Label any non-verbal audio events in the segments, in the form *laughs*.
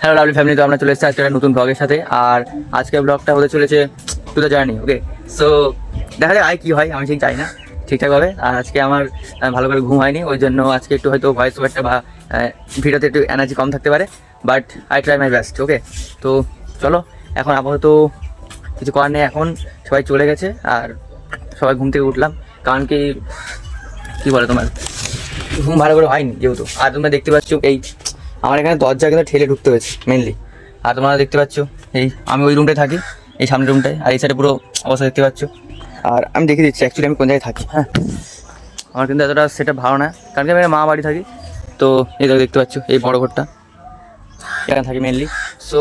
Hello lovely family তো আমরা চলে এসেছি আজকে নতুন ব্লগের সাথে। আর আজকের ব্লগটা হতে চলেছে to the journey okay so দেখা যাক আয় কী হয়, আমি ঠিক চাই না ঠিকঠাকভাবে। আর আজকে আমার ভালো করে ঘুম হয়নি, ওই জন্য আজকে একটু হয়তো ভয়েস ওভারটা বা ভিডিওতে একটু এনার্জি কম থাকতে পারে। But I try my best okay তো চলো, এখন আপাতত কিছু করার নেই এখন, সবাই চলে গেছে, আর সবাই ঘুম থেকে উঠলাম। কারণ কি, কী বলে তোমার? ঘুম ভালো করে হয়নি যেহেতু। আর তোমরা দেখতে পাচ্ছ এই আমার এখানে দরজা কিন্তু ঠেলে ঢুকতে হয়েছে মেনলি আর তোমরা দেখতে পাচ্ছ, এই আমি ওই রুমটায় থাকি, এই সামনের রুমটায় আর এই সাইডে পুরো অবস্থা দেখতে পাচ্ছ। আর আমি দেখে দিচ্ছি অ্যাকচুয়ালি আমি কোন জায়গায় থাকি। হ্যাঁ আমার কিন্তু এতটা সেটা ভালো না, কারণ কি আমি মা বাড়ি থাকি, তো এই দেখো দেখতে পাচ্ছ, এই বড় ঘরটা। এখানে থাকি মেনলি সো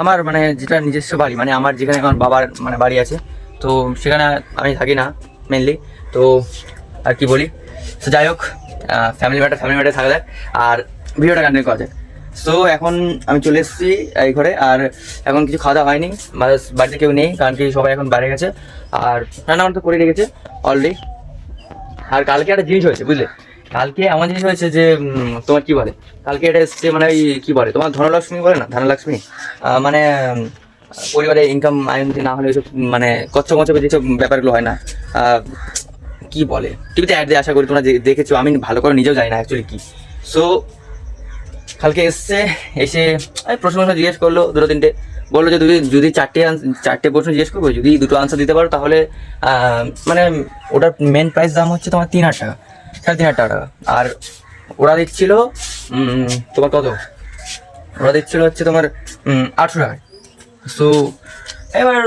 আমার মানে যেটা নিজস্ব বাড়ি মানে আমার যেখানে আমার বাবার মানে বাড়ি আছে, তো সেখানে আমি থাকি না মেনলি তো আর কি বলি? তো যাই হোক ফ্যামিলি ম্যাটার ফ্যামিলি ম্যাটার থাকা যাক। আর ভিডিওটা কন্টিনিউ করা যাক। সো এখন আমি চলে এসেছি এই ঘরে, আর এখন কিছু খাওয়া দাওয়া হয়নি। বাস, বাড়িতে কেউ নেই, কারণ কি সবাই এখন বাইরে গেছে। আর রান্না তো করে রেখেছে অলরেডি আর কালকে একটা জিনিস হয়েছে, বুঝলে? কালকে এমন জিনিস হয়েছে যে তোমার কি বলে? কালকে এটা এসছে মানে ওই কি বলে? তোমার ধনলক্ষ্মী বলে না? ধনলক্ষ্মী? মানে পরিবারে ইনকাম আইন না হলে ওইসব মানে কচ্ছ মচ্ছ যেসব ব্যাপারগুলো হয় না কি বলে? টিভিতে অ্যাড দিয়ে আশা করি তোমরা দেখেছ, আমি ভালো করে নিজেও জানি না অ্যাকচুয়ালি কি। সো কালকে এসছে, এসে প্রশ্ন প্রশ্ন জিজ্ঞেস করল দুটো তিনটে। বলল যে যদি যদি চারটে চারটে প্রশ্ন জিজ্ঞেস করব, যদি দুটো আনসার দিতে পারো, তাহলে মানে ওটার মেন প্রাইস দাম হচ্ছে তোমার তিন হাজার টাকা, সাড়ে তিন হাজার টাকা আর ওরা দিচ্ছিল তোমার কত? ওরা দিচ্ছিল হচ্ছে তোমার আটশো টাকা। সো এবার,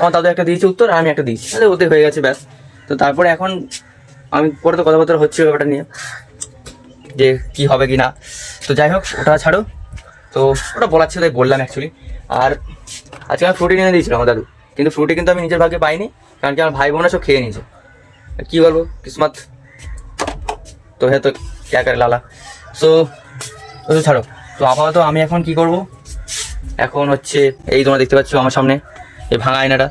আমার দাদু একটা দিয়েছে উত্তর, আমি একটা দিয়েছি। তাহলে ওতে হয়ে গেছে, ব্যাস। তো তারপরে এখন আমি পরে তো কথাবার্তা হচ্ছে ব্যাপারটা নিয়ে, যে কি হবে কি না। তো যাই হোক, ওটা ছাড়ো। তো ওটা বলার ছিল, তাই বললাম অ্যাকচুয়ালি আর আজকে আমি ফ্রুটি নিয়ে দিয়েছিলাম আমার দাদু। কিন্তু ফ্রুটি কিন্তু আমি নিজের ভাগে পাইনি, কারণ কি আমার ভাই বোনরা সব খেয়ে নিয়েছে। কি বলব, কিসমত। তো হ্যাঁ তো ক্যা করে লালা। সো তো ছাড়ো। তো আপাতত আমি এখন কি করব? এখন হচ্ছে, এই তোমরা দেখতে পাচ্ছ আমার সামনে, এই ভাঙা আয়নাটা।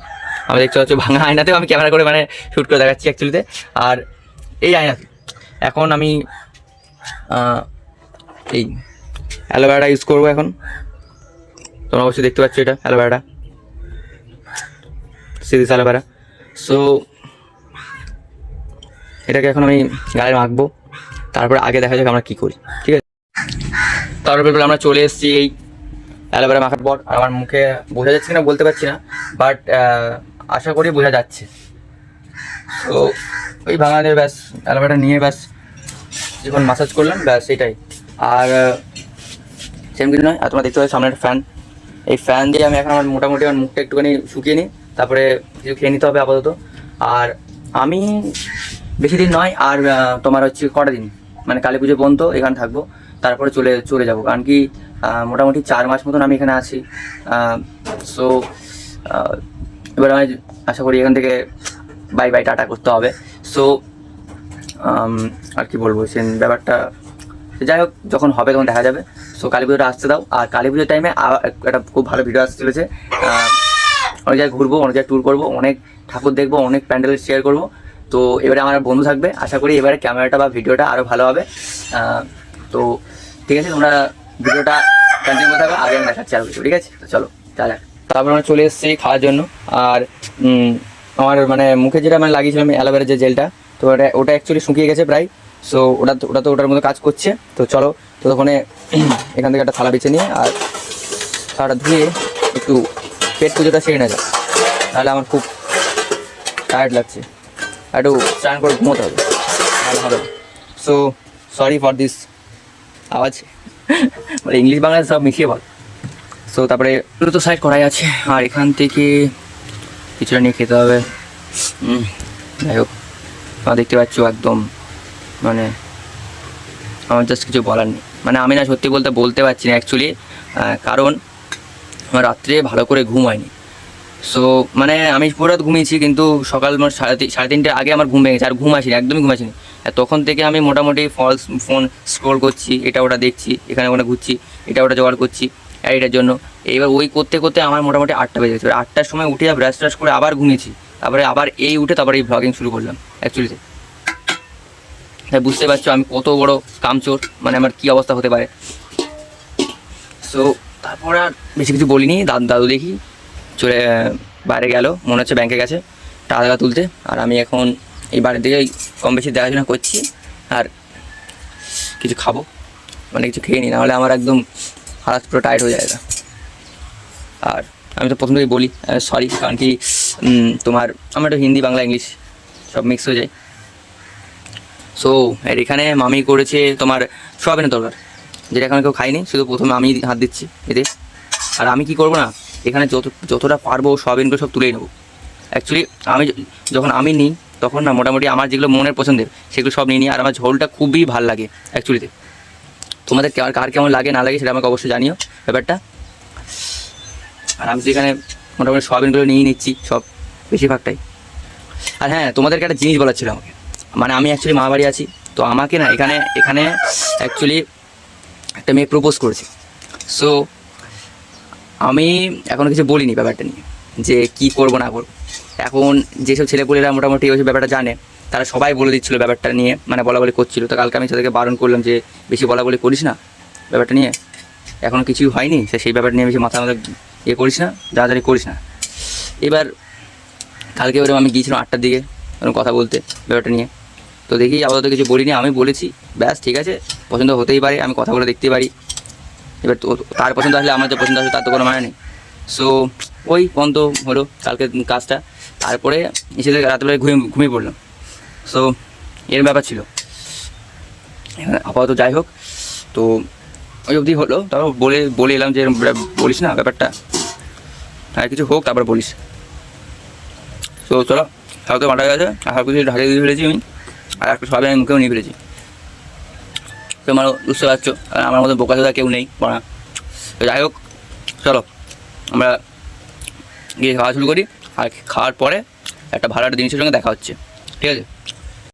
আমি দেখতে পাচ্ছি ভাঙা আয়নাতেও আমি ক্যামেরা করে মানে শ্যুট করে দেখাচ্ছি অ্যাকচুয়ালিতে আর এই আয়নাতে এখন আমি এই অ্যালোভেরাটা ইউজ করব এখন। তোমরা অবশ্যই দেখতে পাচ্ছ এটা, অ্যালোভেরাটা। Series aloe vera. সো এটাকে এখন আমি গায়ে মাখবো। তারপরে আগে দেখা যাক আমরা কী করি। ঠিক আছে? তারপরে আমরা চলে এসেছি এই অ্যালোভেরা মাখার পর। আমার মুখে বোঝা যাচ্ছে কিনা বলতে পারছি না। বাট আশা করি বোঝা যাচ্ছে। তো ওই ভাঙাদের ব্যাস, অ্যালোভেরা নিয়ে ব্যাস যখন মাসাজ করলাম, ব্যাস এটাই। আর সেম কিছু নয়, আর তোমরা দেখতে পাচ্ছ সামনে একটা ফ্যান এই ফ্যান দিয়ে আমি এখন আমার মোটামুটি আমার মুখটা একটুখানি শুকিয়ে নিই, তারপরে কিছু খেয়ে নিতে হবে আপাতত। আর আমি বেশি দিন নয়, আর তোমার হচ্ছে কটা দিন? মানে কালী পুজো পর্যন্ত এখানে থাকব, তারপরে চলে চলে যাব। কারণ কি মোটামুটি চার মাস মতন আমি এখানে আছি। সো এবার আমি আশা করি এখান থেকে বাই বাই টাটা করতে হবে। সো আর কি বলব সে ব্যাপারটা যাই হোক, যখন হবে তখন দেখা যাবে। সো কালী পুজোটা আসতে দাও। আর কালী পুজোর টাইমে একটা খুব ভালো ভিডিও আসতে চলেছে। অনেক জায়গায় ঘুরবো, অনেক জায়গায় ট্যুর করব, অনেক ঠাকুর দেখব, অনেক প্যান্ডেল শেয়ার করব। তো এবারে আমার বন্ধু থাকবে। আশা করি এবারে ক্যামেরাটা বা ভিডিওটা আরও ভালো হবে। তো ঠিক আছে, তোমরা ভিডিওটা কন্টিনিউ থাকো, আগে আমি দেখাচ্ছি আর কিছু, ঠিক আছে? চলো তাহলে তারপর আমরা চলে এসেছি খাওয়ার জন্য। আর আমার মানে মুখে যেটা মানে লাগিয়েছিলাম অ্যালোভেরা যে জেলটা, তো ওটা ওটা অ্যাকচুয়ালি শুকিয়ে গেছে প্রায়। সো ওটা ওটা তো ওটার মতো কাজ করছে। তো চলো তো ওখানে *clears throat* এখান থেকে একটা থালা বেছে নিয়ে আর থালাটা ধুয়ে একটু পেট পুজোটা সেরে নেওয়া যায় তাহলে আমার খুব টায়ার্ড লাগছে। একটু স্নান করে ঘুমোতে হবে। ভালো সো সরি ফর দিস আওয়াজ। *laughs* মানে ইংলিশ বাংলা সব মিশিয়ে বল। সো তারপরে এগুলো তো সাইড করাই আছে। আর এখান থেকে কিছুটা নিয়ে খেতে হবে। যাই হোক। দেখতে পাচ্ছ একদম মানে আমার জাস্ট কিছু বলার নেই। মানে আমি না সত্যি বলতে বলতে পারছি না অ্যাকচুয়ালি কারণ, আমার রাত্রে ভালো করে ঘুম হয়নি। সো মানে আমি পুরো রাত ঘুমিয়েছি, কিন্তু সকাল আমার সাড়ে সাড়ে তিনটে আগে আমার ঘুম ভেঙেছে। আর ঘুম আসেনি, একদমই ঘুম আসেনি। আর তখন থেকে আমি মোটামুটি ফলস ফোন স্ক্রোল করছি, এটা ওটা দেখছি, এখানে ওখানে ঘুরছি, এটা ওটা জোগাড় করছি। এটার জন্য। এইবার ওই করতে করতে আমার মোটামুটি আটটা বেজে গেছে। আটটার সময় উঠে ব্রাশ ট্রাশ করে আবার ঘুমিয়েছি। তারপরে আবার এই উঠে তারপরে এই ভ্লগিং শুরু করলাম অ্যাকচুয়ালিতে তাই বুঝতে পারছ আমি কত বড় কামচোর মানে আমার কি অবস্থা হতে পারে। সো তারপর আর বেশি কিছু বলিনি, দাদু দাদু দেখি চলে বাইরে গেল, মনে হচ্ছে ব্যাংকে গেছে, টাকা টাকা তুলতে। আর আমি এখন এই বাড়ির দিকে কম বেশি দেখাশোনা করছি। আর কিছু খাব মানে কিছু খেয়ে নিই নাহলে আমার একদম হাত পুরো টাইট হয়ে যায় আর আমি তো প্রথম থেকেই বলি সরি কারণ কি তোমার, আমার একটু হিন্দি, বাংলা ইংলিশ সব মিক্স হয়ে যায়। সো আর এখানে মামি করেছে তোমার সোয়াবিনের তরকার, যেটা এখন কেউ খাইনি শুধু প্রথমে আমি হাত দিচ্ছি এতে। আর আমি কি করব না, এখানে যত, যতটা পারব সোয়াবিনগুলো সব তুলেই নেব। অ্যাকচুয়ালি আমি যখন আমি নিই, তখন না মোটামুটি আমার যেগুলো মনের পছন্দের, সেগুলো সব নিয়ে নিই, আর আমার ঝোলটা খুবই ভালো লাগে অ্যাকচুয়ালিতে তোমাদের কার কার কেমন লাগে, না লাগে সেটা আমাকে অবশ্যই জানিও ব্যাপারটা। আর আমি তো এখানে মোটামুটি সোয়াবিনগুলো নিয়ে নিচ্ছি, সব বেশিরভাগটাই। আর হ্যাঁ তোমাদেরকে একটা জিনিস বলার ছিল আমাকে। মানে আমি অ্যাকচুয়ালি মা বাড়ি আছি, তো আমাকে না এখানে এখানে অ্যাকচুয়ালি একটা মেয়ে প্রপোজ করেছে। সো আমি এখনও কিছু বলিনি ব্যাপারটা নিয়ে, যে কি করব না করব। এখন যেসব ছেলেপুলেরা মোটামুটি ওই ব্যাপারটা জানে তারা সবাই বলে দিচ্ছিল ব্যাপারটা নিয়ে মানে বলা বলি করছিল। তো কালকে আমি তাদেরকে বারণ করলাম যে, বেশি বলা বলি করিস না ব্যাপারটা নিয়ে। এখনও কিছুই হয়নি। সেই ব্যাপারটা নিয়ে বেশি মাথা মাথা ইয়ে করিস না তাড়াতাড়ি করিস না। এবার কালকে ওরকম আমি গিয়েছিলাম আটটার দিকে ওরকম কথা বলতে ব্যাপারটা নিয়ে। তো দেখি আপাতত কিছু বলিনি, আমি বলেছি, ব্যাস, ঠিক আছে, পছন্দ হতেই পারে, আমি কথা বলে দেখতেই পারি। এবার তো তার পছন্দ আসলে আমার যে পছন্দ আসলে তার তো কোনো মানে নেই। সো ওই বন্ধ হলো কালকে কাজটা। তারপরে এসে থেকে রাত্রেবেলায় ঘুমিয়ে ঘুমিয়ে পড়লাম। সো এর ব্যাপার ছিল। আপাতত যাই হোক, তো ওই অবধি হলো। তারপর বলে বলে এলাম যে বলিস না ব্যাপারটা। আর কিছু হোক, তারপর বলিস। তো চলো হয়তো মারা গেছে, আর সব কিছু ঢাকিয়ে দিয়ে ফেলেছি আমি। আর একটা সবাই আমি মুখেও নিয়ে ফেলেছি। তোমরা বুঝতে পারছ আর আমার মতো বোকা চোদা কেউ নেই, পড়া। তো যাই হোক, চলো, আমরা গিয়ে খাওয়া শুরু করি। আর খাওয়ার পরে একটা ভালো একটা জিনিসের সঙ্গে দেখা হচ্ছে। ঠিক আছে?